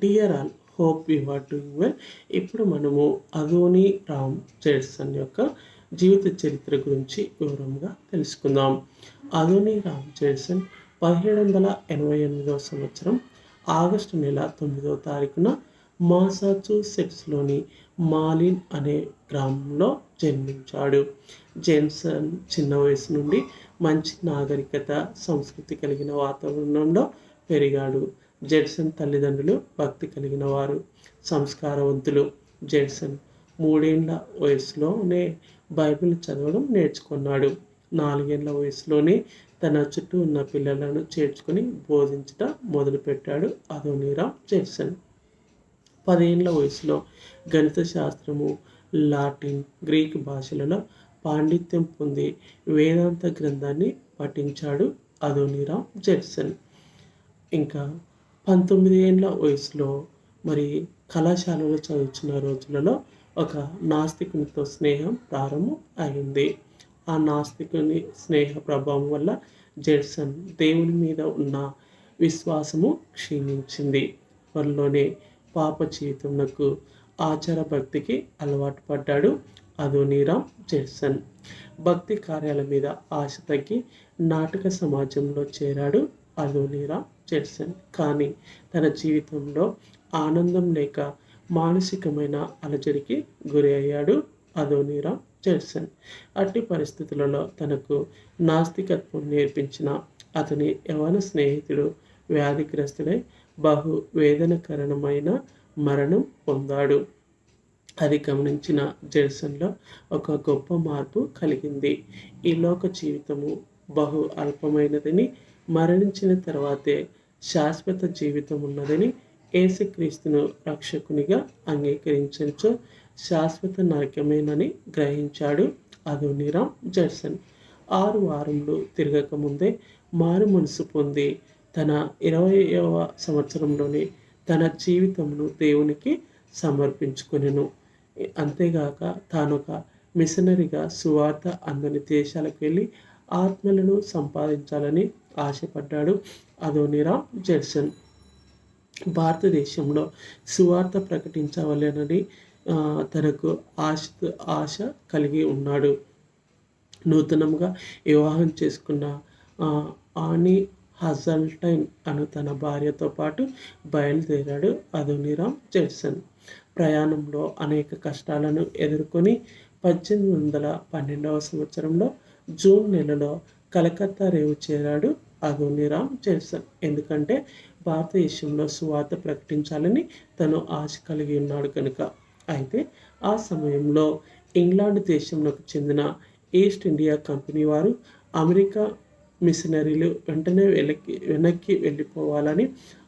Dear all hope you are doing well ఇప్పుడు మనము Adoni Ram Judson యొక్క జీవిత చరిత్ర గురించి వివరంగా తెలుసుకుందాం. అదోని రామ్ జెడ్సన్ పదిహేడు వందల ఎనభై ఎనిమిదవ సంవత్సరం ఆగస్టు నెల తొమ్మిదవ తారీఖున మాసాచుసెట్స్లోని మాలిన్ అనే గ్రామంలో జన్మించాడు. జేమ్సన్ చిన్న వయసు నుండి మంచి నాగరికత సంస్కృతి కలిగిన వాతావరణంలో పెరిగాడు. జెడ్సన్ తల్లిదండ్రులు భక్తి కలిగిన వారు సంస్కారవంతులు. జెడ్సన్ మూడేండ్ల వయసులోనే బైబిల్ చదవడం నేర్చుకున్నాడు. నాలుగేళ్ళ వయసులోనే తన చుట్టూ ఉన్న పిల్లలను చేర్చుకొని బోధించటం మొదలుపెట్టాడు అదోనీరామ్ జెడ్సన్ పదేండ్ల వయసులో గణిత శాస్త్రము లాటిన్ గ్రీక్ భాషలలో పాండిత్యం పొంది వేదాంత గ్రంథాన్ని పఠించాడు అదోనీరామ్ జెడ్సన్ ఇంకా పంతొమ్మిది ఏళ్ళ వయసులో మరి కళాశాలలో చదువుతున్న రోజులలో ఒక నాస్తికునితో స్నేహం ప్రారంభం అయింది. ఆ నాస్తికుని స్నేహ ప్రభావం వల్ల జెడ్సన్ దేవుని మీద ఉన్న విశ్వాసము క్షీణించింది. త్వరలోనే పాప జీవితంకు ఆచార భక్తికి అలవాటు పడ్డాడు అదోనీరామ్ జెడ్సన్. భక్తి కార్యాల మీద ఆశ తగ్గి నాటక సమాజంలో చేరాడు అదోనీరామ్ జెడ్సన్ కానీ తన జీవితంలో ఆనందం లేక మానసికమైన అలజడికి గురి అయ్యాడు అదోనీరా జెడ్సన్ అట్టి పరిస్థితులలో తనకు నాస్తికత్వం నేర్పించిన అతని యవన స్నేహితుడు వ్యాధిగ్రస్తుడై బహు వేదనకరణమైన మరణం పొందాడు. అది గమనించిన జెర్సన్లో ఒక గొప్ప మార్పు కలిగింది. ఈ లోక జీవితము బహు అల్పమైనదని మరణించిన తర్వాతే శాశ్వత జీవితం ఉన్నదని ఏసుక్రీస్తును రక్షకునిగా అంగీకరించచ్చు శాశ్వత నరకమేనని గ్రహించాడు అదోనిరామ్ జడ్సన్ ఆరు వారంలో తిరగక ముందే మారు మనసు పొంది తన ఇరవైవ సంవత్సరంలోనే తన జీవితమును దేవునికి సమర్పించుకునేను. అంతేగాక తాను ఒక మిషనరీగా సువార్త అందని దేశాలకు వెళ్ళి ఆత్మలను సంపాదించాలని ఆశపడ్డాడు అదోనిరామ్ జడ్సన్ భారతదేశంలో సువార్త ప్రకటించవలెనని తనకు ఆశ ఆశ కలిగి ఉన్నాడు. నూతనంగా వివాహం చేసుకున్న ఆని హజల్టైన్ అను తన భార్యతో పాటు బయలుదేరాడు అదోనిరామ్ జెడ్సన్ ప్రయాణంలో అనేక కష్టాలను ఎదుర్కొని పద్దెనిమిది వందల పన్నెండవ సంవత్సరంలో జూన్ నెలలో కలకత్తా రేవు చేరాడు అదోనిరామ్ జెడ్సన్ ఎందుకంటే భారతదేశంలో సువార్త ప్రకటించాలని తను ఆశ కలిగి ఉన్నాడు కనుక. అయితే ఆ సమయంలో ఇంగ్లాండ్ దేశంలోకి చెందిన ఈస్ట్ ఇండియా కంపెనీ వారు అమెరికా మిషనరీలు వెంటనే వెనక్కి వెనక్కి వెళ్ళిపోవాలని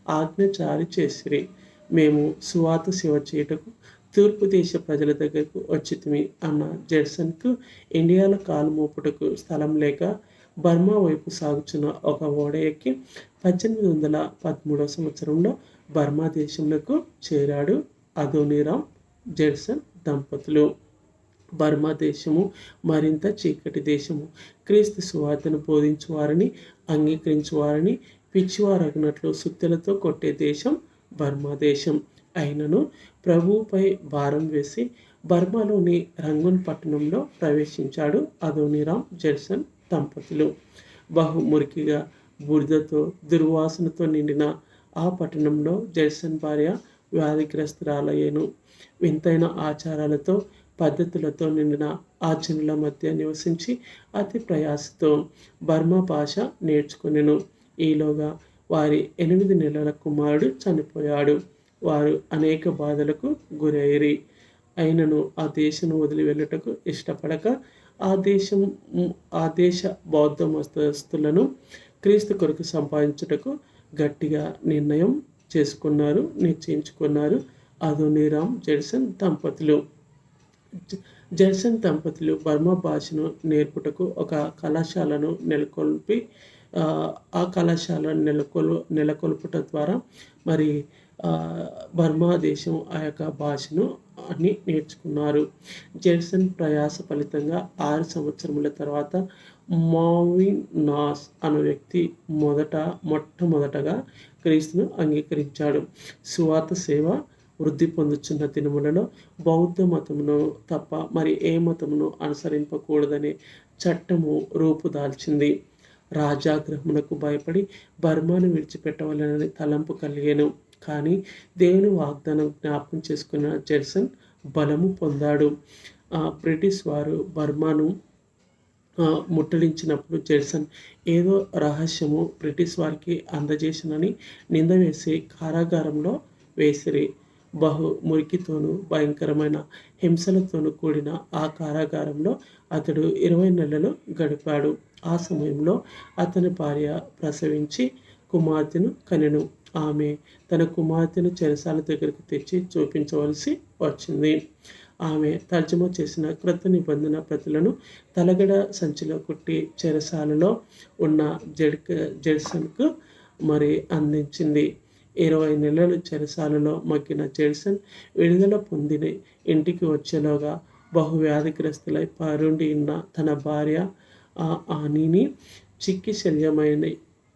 ఆజ్ఞ జారీ చేసిరి. మేము సువాత సేవ చేయుటకు తూర్పు దేశ ప్రజల దగ్గరకు వచ్చితిమి అన్న జెడ్సన్కు ఇండియాలో కాలు మోపుటకు స్థలం లేక బర్మా వైపు సాగుచున్న ఒక ఓడ ఎక్కి పద్దెనిమిది వందల పదమూడవ సంవత్సరంలో బర్మా దేశంలో చేరాడు అదోనిరామ్ జెడ్సన్ దంపతులు. బర్మా దేశము మరింత చీకటి దేశము. క్రీస్తు సువార్తను బోధించువారని అంగీకరించువారని పిచ్చివారగినట్లు సుత్తెలతో కొట్టే దేశం బర్మా దేశం. అయినను ప్రభువుపై భారం వేసి బర్మాలోని రంగున్ పట్టణంలో ప్రవేశించాడు అదోనిరామ్ జెల్సన్ దంపతులు. బహు మురికిగా బురదతో దుర్వాసనతో నిండిన ఆ పట్టణంలో జెల్సన్ భార్య వ్యాధిగ్రస్తురాలయ్యను. వింతైన ఆచారాలతో పద్ధతులతో నిండిన ఆ జనుల మధ్య నివసించి అతి ప్రయాసతో బర్మా భాష నేర్చుకునేను. ఈలోగా వారి ఎనిమిది నెలల కుమారుడు చనిపోయాడు. వారు అనేక బాధలకు గురయ్యరి. అయినను ఆ దేశం వదిలి వెళ్ళటకు ఇష్టపడక ఆ దేశం ఆ దేశ బౌద్ధ మస్తస్తులను క్రీస్తు కొరకు సంపాదించుటకు గట్టిగా నిర్ణయం చేసుకున్నారు నిశ్చయించుకున్నారు. అదోనిరామ్ జెడ్సన్ దంపతులు. జెడ్సన్ దంపతులు బర్మా భాషను నేర్పుటకు ఒక కళాశాలను నెలకొల్పి ఆ కళాశాలను నెలకొల్ నెలకొల్పుట ద్వారా మరి బర్మా దేశం ఆ యొక్క భాషను అని నేర్చుకున్నారు. జెడ్సన్ ప్రయాస ఫలితంగా ఆరు సంవత్సరముల తర్వాత మావిన్ నాస్ అనే వ్యక్తి మొదట మొట్టమొదటగా క్రీస్తును అంగీకరించాడు. స్వార్థ సేవ వృద్ధి పొందుతున్న దినములలో బౌద్ధ మతమును తప్ప మరి ఏ మతమును అనుసరింపకూడదనే చట్టము రూపుదాల్చింది. రాజాగ్రహమునకు భయపడి బర్మాను విడిచిపెట్టవాలని తలంపు కలిగాను. కానీ దేవుని వాగ్దానం జ్ఞాపకం చేసుకున్న జెర్సన్ బలము పొందాడు. బ్రిటిష్ వారు బర్మాను ముట్టడించినప్పుడు జెర్సన్ ఏదో రహస్యము బ్రిటిష్ వారికి అందజేసినని నింద వేసి కారాగారంలో వేసిరి. బహు మురికితోనూ భయంకరమైన హింసలతోనూ కూడిన ఆ కారాగారంలో అతడు ఇరవై నెలలు గడిపాడు. ఆ సమయంలో అతని భార్య ప్రసవించి కుమార్తెను కనెను. ఆమె తన కుమార్తెను చెరసాల దగ్గరకు తెచ్చి చూపించవలసి వచ్చింది. ఆమె తర్జుమా చేసిన క్రొత్త నిబంధన ప్రతులను తలగడ సంచిలో కుట్టి చెరసాలలో ఉన్న జెడ్ జెడ్సన్కు మరి అందించింది. ఇరవై నెలలు చెరసాలలో మగ్గిన జెడ్సన్ విడుదల పొందిన ఇంటికి వచ్చేలోగా బహువ్యాధిగ్రస్తులై పారుండి ఉన్న తన భార్య ఆనిని చిక్కి శల్యమైన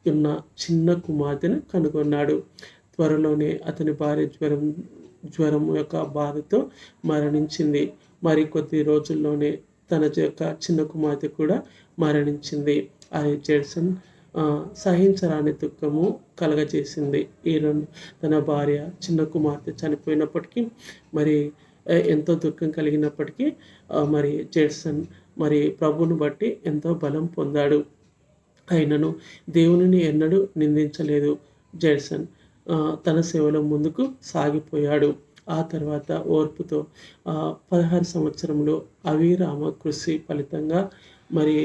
ఉన్న చిన్న కుమార్తెను కనుగొన్నాడు. త్వరలోనే అతని భార్య జ్వరం జ్వరం యొక్క బాధతో మరణించింది. మరి కొద్ది రోజుల్లోనే తన యొక్క చిన్న కుమార్తె కూడా మరణించింది. అది జెడ్సన్ సహించరాని దుఃఖము కలగజేసింది. ఈ రెండు తన భార్య చిన్న కుమార్తె చనిపోయినప్పటికీ మరి ఎంతో దుఃఖం కలిగినప్పటికీ మరి జెడ్సన్ మరి ప్రభుని బట్టి ఎంతో బలం పొందాడు. అయినను దేవునిని ఎన్నడూ నిందించలేదు. జెడ్సన్ తన సేవలో ముందుకు సాగిపోయాడు. ఆ తర్వాత ఓర్పుతో పదహారు సంవత్సరంలో అవిరామ కృషి ఫలితంగా మరి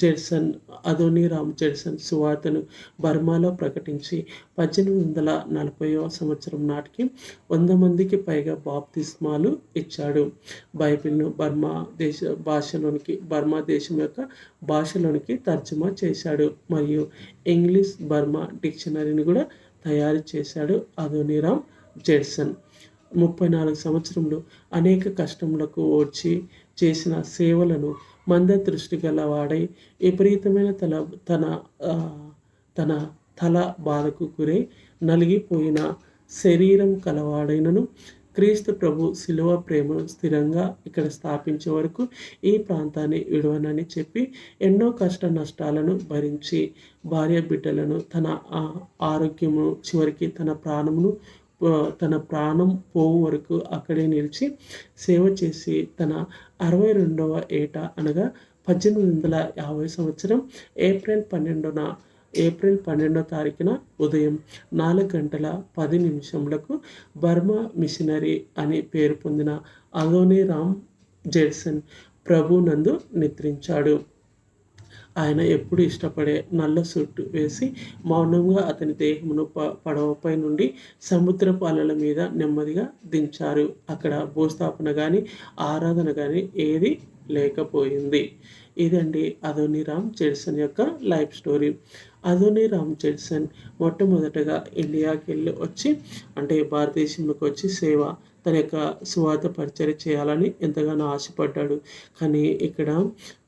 జెడ్సన్ అదోనీరామ్ జెడ్సన్ సువార్తను బర్మాలో ప్రకటించి పద్దెనిమిది వందల నలభైవ సంవత్సరం నాటికి వంద మందికి పైగా బాప్తిస్మాలు ఇచ్చాడు. బైబిల్ను బర్మా దేశ భాషలోనికి బర్మా దేశం యొక్క భాషలోనికి తర్జుమా చేశాడు మరియు ఇంగ్లీష్ బర్మా డిక్షనరీని కూడా తయారు చేశాడు అదోనీరామ్ జెడ్సన్ ముప్పై నాలుగు సంవత్సరంలో అనేక కష్టములకు ఓడ్చి చేసిన సేవలను మంద దృష్టి గలవాడై విపరీతమైన తల తన తన తల బాధకు గురై నలిగిపోయిన శరీరం కలవాడైనను క్రీస్తు ప్రభు శిలువ ప్రేమను స్థిరంగా ఇక్కడ స్థాపించే వరకు ఈ ప్రాంతాన్ని విడవనని చెప్పి ఎన్నో కష్ట నష్టాలను భరించి భార్య బిడ్డలను తన ఆరోగ్యము చివరికి తన ప్రాణమును తన ప్రాణం పోవు వరకు అక్కడే నిలిచి సేవ చేసి తన అరవై రెండవ ఏట అనగా పద్దెనిమిది వందల యాభై సంవత్సరం ఏప్రిల్ పన్నెండున ఏప్రిల్ పన్నెండో తారీఖున ఉదయం నాలుగు గంటల పది నిమిషములకు బర్మా మిషనరీ అని పేరు పొందిన అలోని రామ్ జెడ్సన్ ప్రభునందు నిద్రించాడు. ఆయన ఎప్పుడు ఇష్టపడే నల్ల సుట్టు వేసి మౌనంగా అతని దేహమును ప పడవపై నుండి సముద్రపు అలల మీద నెమ్మదిగా దించారు. అక్కడ భూస్థాపన కానీ ఆరాధన కానీ ఏది లేకపోయింది. ఇదండి అదోని రామ్ జెడ్సన్ యొక్క life story. Adoniram Judson మొట్టమొదటగా ఇండియాకి వెళ్ళి వచ్చి అంటే భారతదేశంలోకి వచ్చి సేవ తన యొక్క సువార్త పరిచయం చేయాలని ఎంతగానో ఆశపడ్డాడు. కానీ ఇక్కడ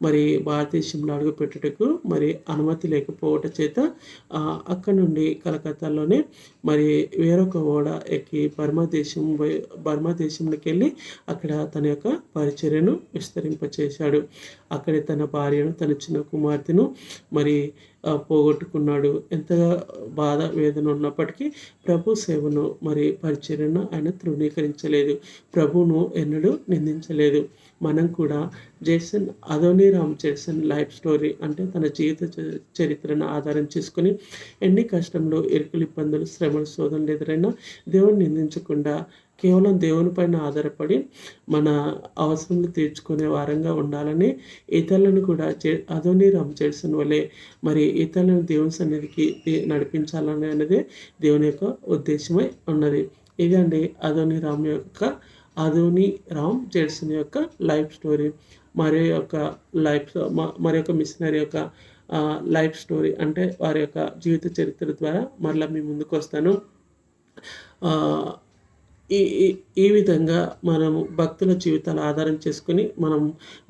మరి భారతదేశంలో అడుగు పెట్టుటకు మరి అనుమతి లేకపోవటం చేత అక్కడ నుండి కలకత్తాలోనే మరి వేరొక ఓడ ఎక్కి బర్మా దేశం బర్మా దేశంలోకి వెళ్ళి అక్కడ తన యొక్క పరిచర్యను విస్తరింపచేశాడు. అక్కడే తన భార్యను తన చిన్న కుమార్తెను మరి పోగొట్టుకున్నాడు. ఎంత బాధ వేదన ఉన్నప్పటికీ ప్రభు సేవను మరి పరిచర్యను ఆయన తృణీకరించలేదు. ప్రభును ఎన్నడూ నిందించలేదు. మనం కూడా Judson Adoniram Judson life story అంటే తన జీవిత చరిత్రను ఆధారం చేసుకుని ఎన్ని కష్టంలో ఇరుకులు ఇబ్బందులు శ్రమలు శోధనలు ఎదురైనా దేవుని నిందించకుండా కేవలం దేవుని పైన ఆధారపడి మన అవసరాలు తీర్చుకునే వారంగా ఉండాలని ఇతరులను కూడా చే అదోని రామ్ చేసిన వలె మరి ఇతరులను దేవుని సన్నిధికి నడిపించాలని అనేది దేవుని యొక్క ఉద్దేశమై ఉన్నది. ఇదండి అదోని రామ్ యొక్క అదోని రామ్ జెడ్సన్ యొక్క లైఫ్ స్టోరీ. మరి యొక్క లైఫ్ మరి యొక్క మిషనరీ యొక్క లైఫ్ స్టోరీ అంటే వారి యొక్క జీవిత చరిత్ర ద్వారా మరలా మీ ముందుకు వస్తాను ఈ ఈ- విధంగా మనము భక్తుల జీవితాలు ఆధారం చేసుకొని మనం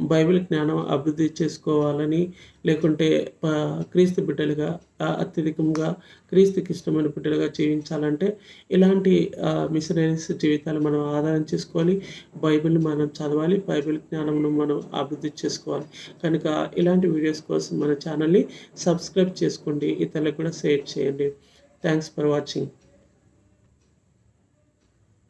బైబిల్ జ్ఞానం అభివృద్ధి చేసుకోవాలని లేకుంటే క్రీస్తు బిడ్డలుగా అత్యధికంగా క్రీస్తుకి ఇష్టమైన బిడ్డలుగా జీవించాలంటే ఇలాంటి మిషనరీస్ జీవితాలు మనం ఆధారం చేసుకోవాలి బైబిల్ని మనం చదవాలి బైబిల్ జ్ఞానంను మనం అభివృద్ధి చేసుకోవాలి. కనుక ఇలాంటి వీడియోస్ కోసం మన ఛానల్ని సబ్స్క్రైబ్ చేసుకోండి ఇతరులకు కూడా షేర్ చేయండి. Thanks for watching.